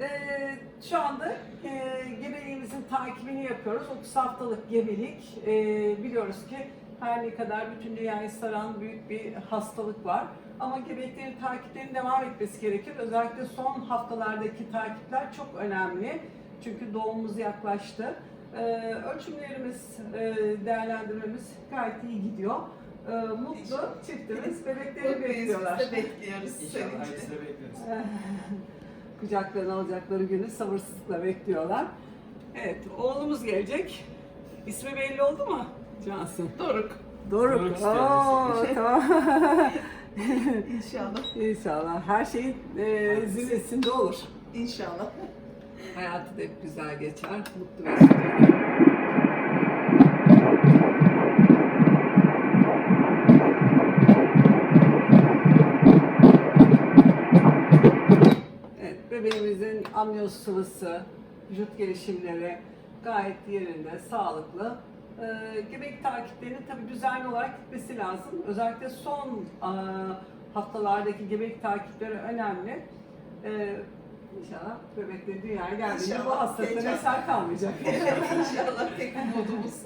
Ee, şu anda e, gebeliğimizin takibini yapıyoruz. 30 haftalık gebelik. Ee, biliyoruz ki her ne kadar bütün dünyayı saran büyük bir hastalık var. Ama gebeliklerin takiplerinin devam etmesi gerekir. Özellikle son haftalardaki takipler çok önemli. Çünkü doğumumuz yaklaştı. Ee, ölçümlerimiz, e, değerlendirmemiz gayet iyi gidiyor. Ee, mutlu çiftimiz bebekleri bekliyorlar. Biz de bekliyoruz İnşallah sevinçle. bekleriz. Kucaklarına alacakları günü sabırsızlıkla bekliyorlar. Evet, oğlumuz gelecek. İsmi belli oldu mu Cansın? Doruk. Doruk. Doruk Oo, tamam. İnşallah. İnşallah her şeyin e, zirvesinde olur. İnşallah. Hayatı da hep güzel geçer, mutlu mesut olur. Evet, bebeğimizin amniyoz sıvısı, vücut gelişimleri gayet yerinde, sağlıklı. Ee, gebek takiplerinin tabii düzenli olarak gitmesi lazım. Özellikle son aa, haftalardaki gebek takipleri önemli. Ee, inşallah bebekleri dünyaya geldiğinde bu hastalıktan eser kalmayacak. İnşallah tek umudumuz.